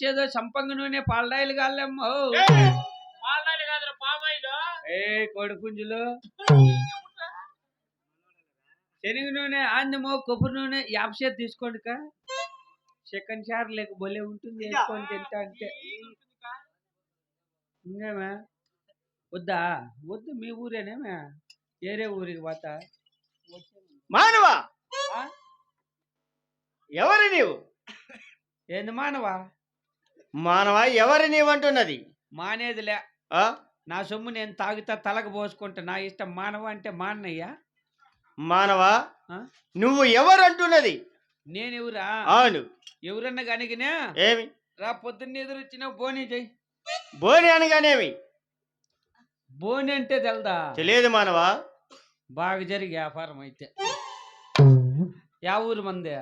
యాప్సేదో సంపంగి నూనె పాలడాయిలు కాళ్ళేమ్మో పాలనాలు కాదురా పామాయిలు. ఏ కోడి పుంజులు శనగ నూనె ఆందమో కొబ్బరి నూనె యాప్సే తీసుకోండి కా చికెన్ చారు లేక భలే ఉంటుంది వేసుకొని తింటా అంటే. ఇంకేమే? వద్దా? వద్దు మీ ఊరేనేమే వేరే ఊరికి పోతా? మానవా? ఎవరు నీవు? ఏంది మానవా? మానవా ఎవరు నీవంటున్నది? మానేదిలే? నా సొమ్ము నేను తాగుతా తలకు పోసుకుంటా. నా ఇష్టం మానవ అంటే మాన్నయ్యా? మానవా? నువ్వు ఎవరు అంటున్నది నేను ఎవరా అవును. ఎవరన్నా కనిగినా ఏమి? రా పొద్దున్న ఎదురు వచ్చిన బోని చెయ్యి బోని అనగానేమి? బోని అంటే తెలదా? తెలియదు మానవా. బాగా జరిగి వ్యాపారం అయితే. యా ఊరు మందే?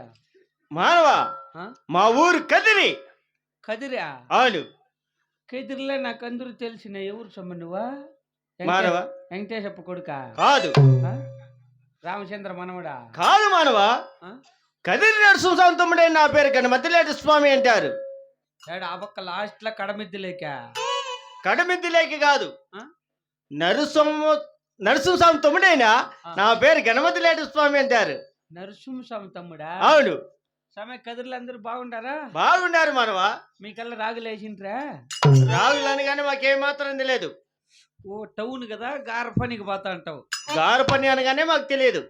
మానవా? మా ఊరు కదిరి. కదిరా. అవును కదిరిలే నాకు అందరూ తెలిసిన ఎవరు సొమ్మ నువ్వా? మానవా? వెంకటేశప్ప కొడుక? కాదు. రామచంద్ర మనవడా? కాదు మానవా? కదిరి నరసింహ తమ్ముడే నా పేరు గణమతిలేటి స్వామి అంటారు. ఏడ ఆ పక్క లాస్ట్లో కడమిద్దులేక కడమిద్దిలేకి కాదు. ఆ? నరసింహ నరసింహస్వామి తమ్ముడైనా. నా పేరు గణమతిలేటి స్వామి అంటారు. నరసింహస్వామి తమ్ముడా? అవును. సమయ కదిరిలు అందరూ బాగుండారా బాగున్నారు మానవా మీకల్లా రాగులేసింట్రా రాగులని కానీ మాకేం మాత్రం తెలియదు ఓ టౌన్ కదా గార పనికి పోతా అంటావు. గారు పని అనగానే మాకు తెలియదు.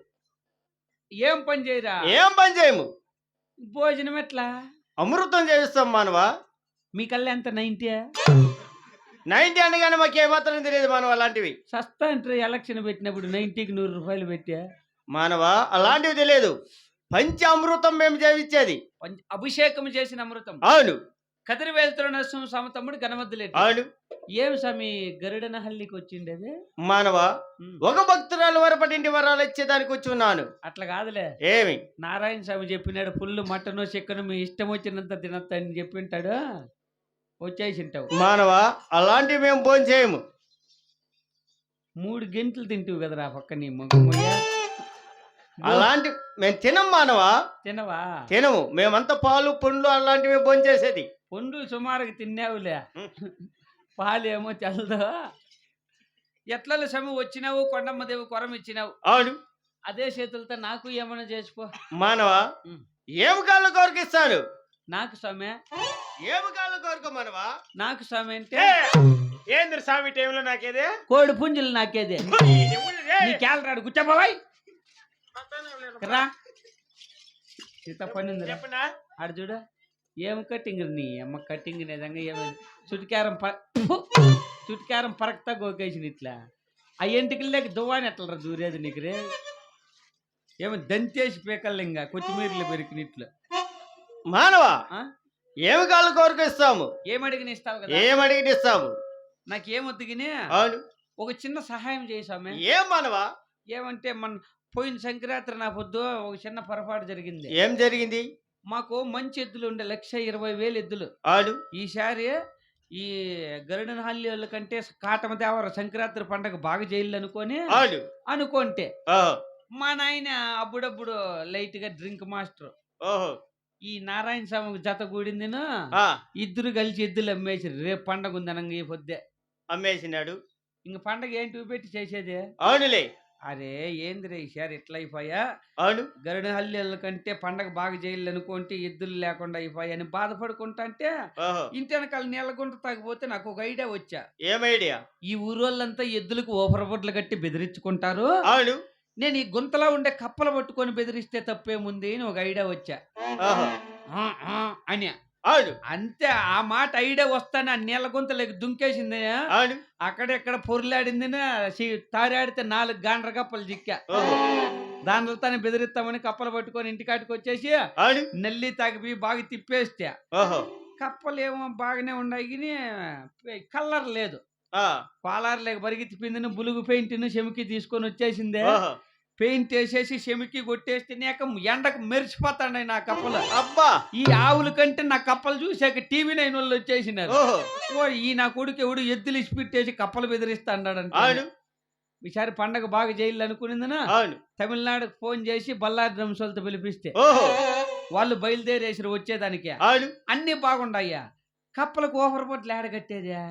ఏం పని చేయరా? ఏం పని చేయము. భోజనం ఎట్లా? అమృతం చేయిస్తాం మానవా. మీకల్లా ఎంత నైన్టీ నైన్టీ అనగానే మాకు ఏమాత్రం తెలియదు మానవ అలాంటివి. సస్తా అంటే ఎలక్షన్ పెట్టినప్పుడు నైన్టీకి నూరు రూపాయలు పెట్టా? మానవా అలాంటివి తెలియదు. పంచ అమృతం మేము చేయించేది. పంచ- అభిషేకం చేసిన అమృతం. అవును. కదిరి వెళ్తున్న నరసింహ స్వామి తమ్ముడు గణమద్దులేటి అవును. ఏం స్వామి గరుడన హల్లికి వచ్చిండేది మానవా ఒక భక్తురాలు వరపటింటి వరాలు ఇచ్చేదానికి వచ్చి ఉన్నాను. అట్లా కాదులే. ఏమి? నారాయణ స్వామి చెప్పినాడు పుల్లు మటను చికెన్ మీ ఇష్టం వచ్చినంత తినొద్దు అని చెప్పింటాడు వచ్చేసింటావు మానవా అలాంటివి మేము భోజనం చేయము. మూడు గంటలు తింటావు కదరా పక్క నీ మొగ్గమయ్య అలాంటి మేము తినం మానవా? తినవా? తినము. మేమంతా పాలు పండ్లు అలాంటివి భోజనం చేసేది పండ్లు సుమారుగా తిన్నావులే. ఉమ్. పాలు ఏమో తెలదు. ఎట్లా స్వామి వచ్చినావు? కొండమ్మదేవి కొరం ఇచ్చినావు. అవును. అదే చేతులతో నాకు ఏమైనా చేసుకో మానవా. ఏమి కాళ్ళ కోరిక ఇస్తాను నాకు స్వామి ఏమి కాళ్ళ కోరిక మానవా? నాకు స్వామి అంటే ఏంద్ర స్వామి టైంలో నాకేదే? కోడి పుంజులు నాకేదే? నీ క్యాలరాడు కూర్చోబాయ్ రా పని ఆడు చూడు. ఏం కటింగ్ నీ అమ్మ కటింగ్ నిజంగా ఏమి చుటికారం ప ఫు! చుటికారం పరక్తా గోకేసిన ఇట్లా. ఆ ఎంటికల్లోకి దువ్వాని ఎట్లా దూరేది నీకు రే? ఏమో దంతేసి పీకల్లు ఇంకా కొత్తిమీరలు పెరికినట్లు మానవా? ఆ? ఏమి కాళ్ళ కోరిక ఇస్తాము ఏం అడిగిన ఇస్తావు కదా? ఏం అడిగిన ఇస్తాము? నాకేమొద్దు గిని? అవును. ఒక చిన్న సహాయం చేసామే ఏం మానవా? ఏమంటే మన పోయిన సంక్రాంతి నా పొద్దు ఒక చిన్న పొరపాటు జరిగింది. ఏం జరిగింది? మాకు మంచి ఎద్దులు ఉండే లక్ష ఇరవై వేలు ఎద్దులు. అవును ఈసారి ఈ గరుడన హల్లి వాళ్ళ కంటే కాటమ దేవర సంక్రాంతి పండగ బాగా చేయాలి అనుకొని అనుకుంటే మా నాయన అప్పుడప్పుడు లైట్గా డ్రింక్ మాస్టర్. ఓహో. ఈ నారాయణ స్వామికి జత కూడిందిను ఆ, ఇద్దరు కలిసి ఎద్దులు అమ్మేసి రేపు పండగ ఉందనంగా ఈ పొద్దే. అమ్మేసినాడు. ఇంక పండగ ఏంటి పెట్టి చేసేది? అవునులే. అరే ఏందిరే ఈసారి ఇట్లా అయిపోయా అవును. గరుడ హల్లీల కంటే పండగ బాగా చేయాలి అనుకుంటే ఎద్దులు లేకుండా అయిపోయా అని బాధపడుకుంటా అంటే ఇంటి వెనకాల నీళ్ళగుంట తాగిపోతే నాకు ఒక ఐడియా వచ్చా. ఏం ఐడియా? ఈ ఊరోళ్ళంతా ఎద్దులకు ఓపరబొట్లు కట్టి బెదిరించుకుంటారు. అవును. నేను ఈ గుంతలో ఉండే కప్పలు పట్టుకొని బెదిరిస్తే తప్పేముంది అని ఒక ఐడియా వచ్చా. అని. అవును అంతే ఆ మాట ఐడియా వస్తాను ఆ నీళ్ళ గుంతలోకి దుంకేసింది. అవును అక్కడెక్కడ పొరులాడింది తారాడితే నాలుగు గాండ్ర కప్పలు చిక్కా ఓహో. దానితో బెదిరిస్తామని కప్పలు పట్టుకొని ఇంటికాటికి వచ్చేసి నెల్లి తగిపి బాగా తిప్పేస్తే కప్పలు ఏమో బాగానే ఉన్నాయి కలర్ లేదు. ఆ, పాలారు లేక పరిగెత్తి పిందిని బులుగు పెయింట్ను చెమికి తీసుకొని వచ్చేసిందే. పెయింట్ వేసేసి చెమికి కొట్టేస్తే నేక ఎండకు మెరిసిపోతాండి నా కప్పలు. అబ్బా! ఈ ఆవుల కంటే నా కప్పలు చూసాక టీవీ నైన్ వాళ్ళు వచ్చేసినారు. ఓ ఈ నా కొడుకు ఎవడు ఎద్దులు ఇచ్చిపెట్టేసి కప్పలు బెదిరిస్తాడాడంట అవును. ఈసారి పండగ బాగా చేయాలి అనుకునిందనా? తమిళనాడుకు ఫోన్ చేసి బల్లారి డ్రమ్సోలతో పిలిపిస్తే. వాళ్ళు బయలుదేరేసారు వచ్చేదానికి. అన్ని బాగుండయ్యా. కప్పలకు ఓఫర్ బొట్లు ఏడ కట్టేదా.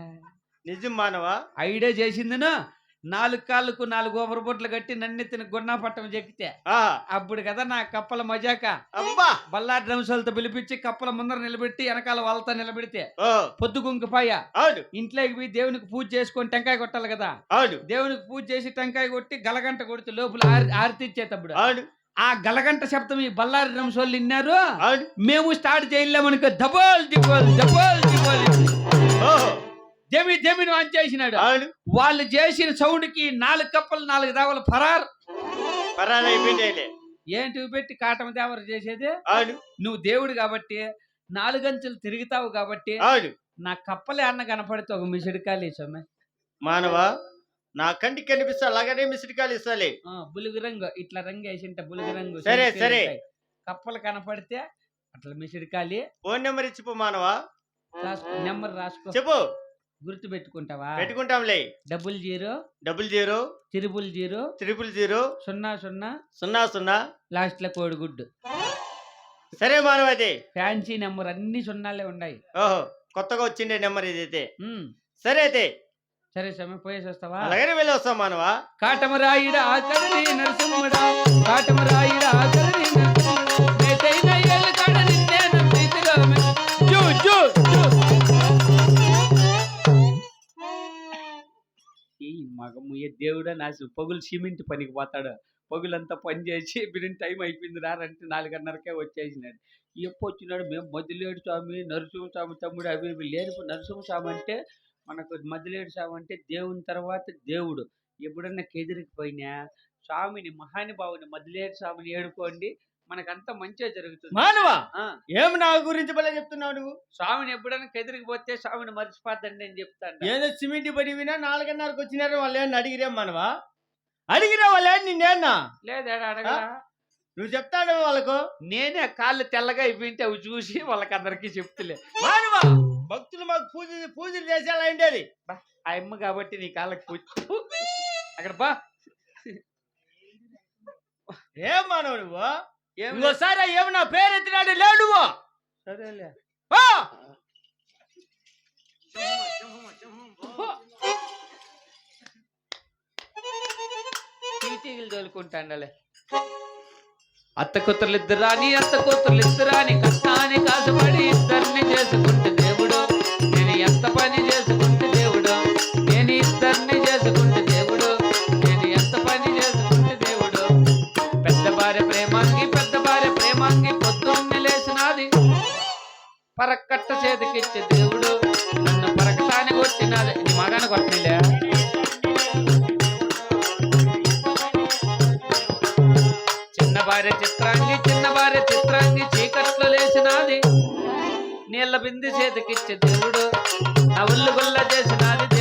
నిజం మానవా? ఐడియా చేసిందిను? నాలుగు కాళ్ళకు నాలుగు ఓఫర్ బొట్లు కట్టి నన్నెత్తిన గున్నా పట్టం చెక్కితే. అప్పుడు కదా నా కప్పల మజాక. అబ్బా. బల్లారి డ్రమ్సులతో పిలిపించి కప్పల ముందర నిలబెట్టి వెనకాల వాళ్ళతో నిలబెడితే పొద్దు గుంకపాయ. ఇంట్లోకి పోయి దేవునికి పూజ చేసుకొని టెంకాయ కొట్టాలి కదా. దేవునికి పూజ చేసి టెంకాయ కొట్టి గలగంట కొడితే లోపల ఆరి ఆర్తిచ్చేటప్పుడు అవును. ఆ గలగంట శబ్దం ఈ బల్లారి డ్రమ్సోళ్ళు విన్నారు. మేము స్టార్ట్ చేయలేమనుకో డబోల్ డిబోల్ డబోల్ డిబోల్ జమి జమిని ఆన్ చేసినాడు. వాళ్ళు చేసిన సౌండ్కి నాలుగు కప్పలు నాలుగు దావలు ఫరార్. అయిపోయింది ఏంటి పెట్టి కాటమ దేవర చేసేది? నువ్వు దేవుడు కాబట్టి నాలుగంచెలు తిరుగుతావు కాబట్టి నా కప్పలే అన్న కనపడితే ఒక మిసిడికాయలు సొమ్మె మానవా నా కంటికి కనిపిస్తా అలాగనే మిస్డ్ ఇస్తాలే బులుగు రంగు ఇట్లా రంగు వేసింట బులుగు రంగు సరే, సరే. కప్పలు కనపడితే అట్లా మిసిడికాలి ఫోన్ నెంబర్ ఇచ్చిపో మానవా. రాసుకో నెంబర్ రాసుకో. చెప్పు. గుర్తు పెట్టుకుంటావా పెట్టుకుంటాంలే. Double zero double zero triple zero triple zero సున్నా సున్నా సున్నా సున్నా. లాస్ట్లో కోడిగుడ్డు సరే మానవ అయితే. ఫ్యాన్సీ నెంబర్ అన్ని సున్నాలే ఉన్నాయి. ఓహో కొత్తగా వచ్చిండే నెంబర్ ఇదైతే. సరే అయితే. సరే సమయం పోయేసి వస్తావా? అలాగనే వెళ్ళి వస్తాం మానవా. కాటమరాయుడ నరసింహుడా కాటమరాయుడ దేవుడా నా పొగులు సిమెంట్ పనికి పోతాడు. పొగులంతా పని చేసి బిడ్డ టైం అయిపోయింది రారంటే నాలుగున్నరకే వచ్చేసినాడు. ఎప్పుడు వచ్చినాడు? మేము మధ్యలేడు స్వామి నరసింహస్వామి తమ్ముడు అవి ఇవి లేని నరసింహ స్వామి అంటే మనకు మధ్యలేడు స్వామి అంటే దేవుని తర్వాత దేవుడు. ఎప్పుడన్నా కెదిరికి పోయినా స్వామిని మహానుభావుని మధ్యలేడు స్వామిని ఏడుకోండి. మనకంతా మంచిగా జరుగుతుంది. మానవా? ఏం నా గురించి భలే చెప్తున్నావు నువ్వు? స్వామిని ఎప్పుడన్నా కెదిరికి పోతే స్వామిని మర్చిపోద్దండి అని చెప్తాను ఏదో సిమెంట్ పడి వినా నాలుగున్నరకు వచ్చినారు వాళ్ళు ఏమన్నా అడిగిరే మానవా? అడిగిరా వాళ్ళు నిన్నేనా లేదా అడగరా? నువ్వు చెప్తాడు వాళ్ళకు? నేనే కాళ్ళు తెల్లగా అయిపోయింటే అవి చూసి వాళ్ళకి అందరికీ చెప్తులే. మానవా? భక్తులు మాకు పూజ పూజలు చేసేలా ఉండేది. ఆ అమ్మ కాబట్టి నీ కాళ్ళకి పూజ! అక్కడ బా. ఏం మానవ నువ్వు. ఇంకోసారి ఏమి నా పేరు ఎత్తినాడు లేడు సరేలే. తోలుకుంటాండలే. అత్త కూతుర్లు ఇద్దరు రాని అత్త కూతుర్లు ఇద్దరు రాని కష్టాన్ని కాసుపడి ఇద్దరిని చేసుకుంటే దేవుడు నేను ఎంత పని చేసుకుంటే పరక్కట్ట చేతికిచ్చే దేవుడు నన్ను పరకటాన్ని కొట్టినది నీ మగాన్ని కొట్టిలే చిన్న భార్య చిత్రాంగి చిన్న భార్య చిత్రాంగి చీకట్లో లేచినాది. నీళ్ళ బింది చేతికిచ్చే దేవుడు నవ్వులు గుల్ల చేసినాది.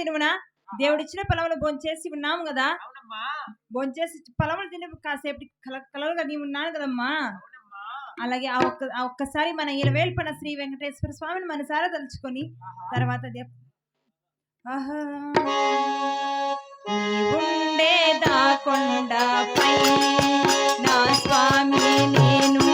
దినమున దేవుడిచ్చిన పొలములు భోంచేసి ఉన్నాము కదా భోంచేసి పొలములు తిని కాసేపు కల కలలుగా నీ ఉన్నాను కదమ్మా. అలాగే ఆ ఒక్క ఆ ఒక్కసారి మన ఇలవేల్పన శ్రీ వెంకటేశ్వర స్వామిని మనసారా తలుచుకొని తర్వాత ఆహా. నీవుండేదా కొండపై నా స్వామి నేనుండే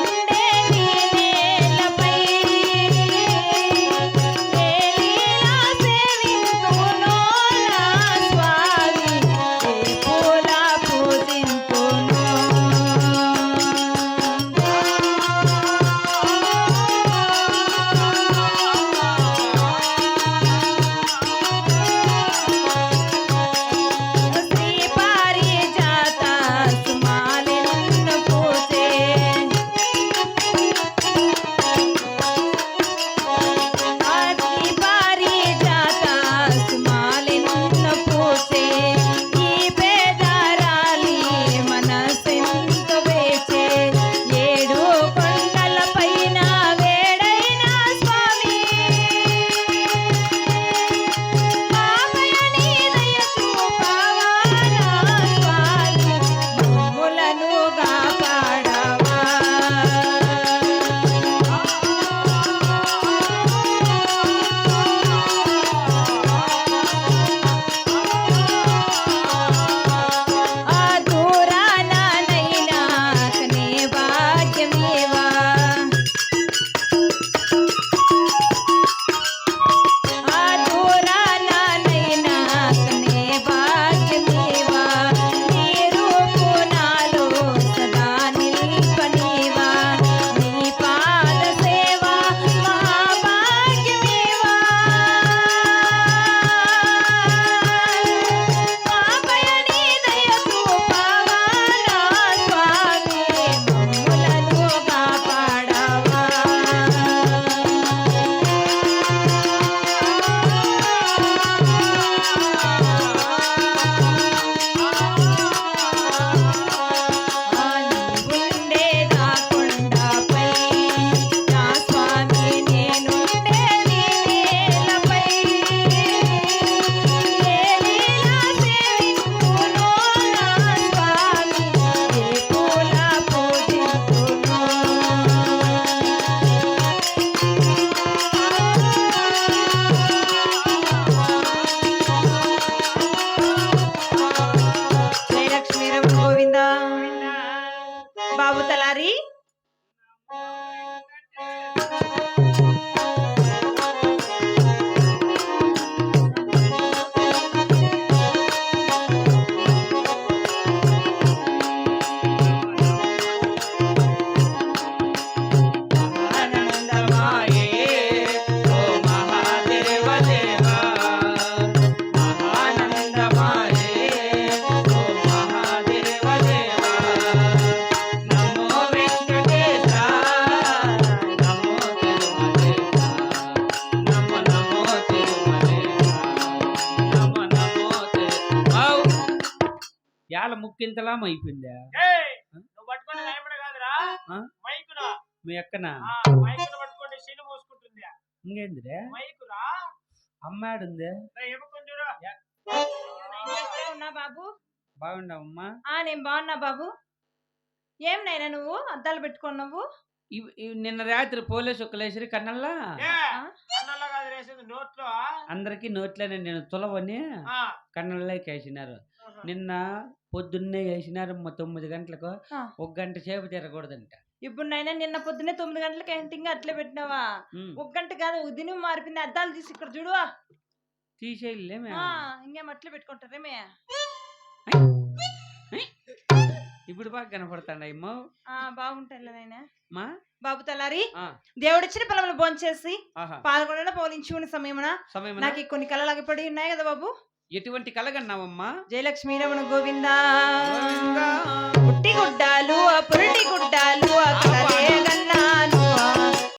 అయిపోయిందా మీ అక్కన? ఇంకేందిరే? మైకురా? అమ్మాడుంది? ఉన్నా బాబు? బాగుండవమ్మా ఆ నేను బాగున్నా బాబు. ఏం నైనా నువ్వు? అద్దాలు పెట్టుకున్నావు నిన్న రాత్రి పోలీసు ఒక్కలేసరి కన్నల్లా? ఏ, కన్నుల్లో కాదు వేసేది నోట్లో. అందరికి నోట్లోనే నేను తులవని కన్నల్లోకి వేసినారు. ఆహా. నిన్న పొద్దున్నే వేసినారు మా తొమ్మిది గంటలకు. ఒక గంట సేపు తిరగకూడదంట. ఇప్పుడు నైనా నిన్న పొద్దున్నే తొమ్మిది గంటలకి ఎంటింగ్ అట్లే పెట్టినావా. ఒక గంట కాదు ఉదిని మారిపోయింది. అద్దాలు తీసి ఇక్కడ చూడు. తీసేయలేమే ఆ, ఇంకేం అట్లే పెట్టుకుంటారేమే ఇప్పుడు బాగా కనపడతాడమ్మో ఆ బాగుంటాయి నాయనా. మా? బాబు తలారి ఆ, దేవుడిచ్చిన పిల్లలు భోంచేసి ఆహా. పాల్గొన పోలించుకునే సమయమున సమయం నాకు కొన్ని కళలు అగిపడి ఉన్నాయి కదా బాబు? ఎటువంటి కలగన్నావమ్మా జయలక్ష్మీ రమణ గోవిందా. పుట్టి గుడ్డాలు ఆ పురిటి గుడ్డాలు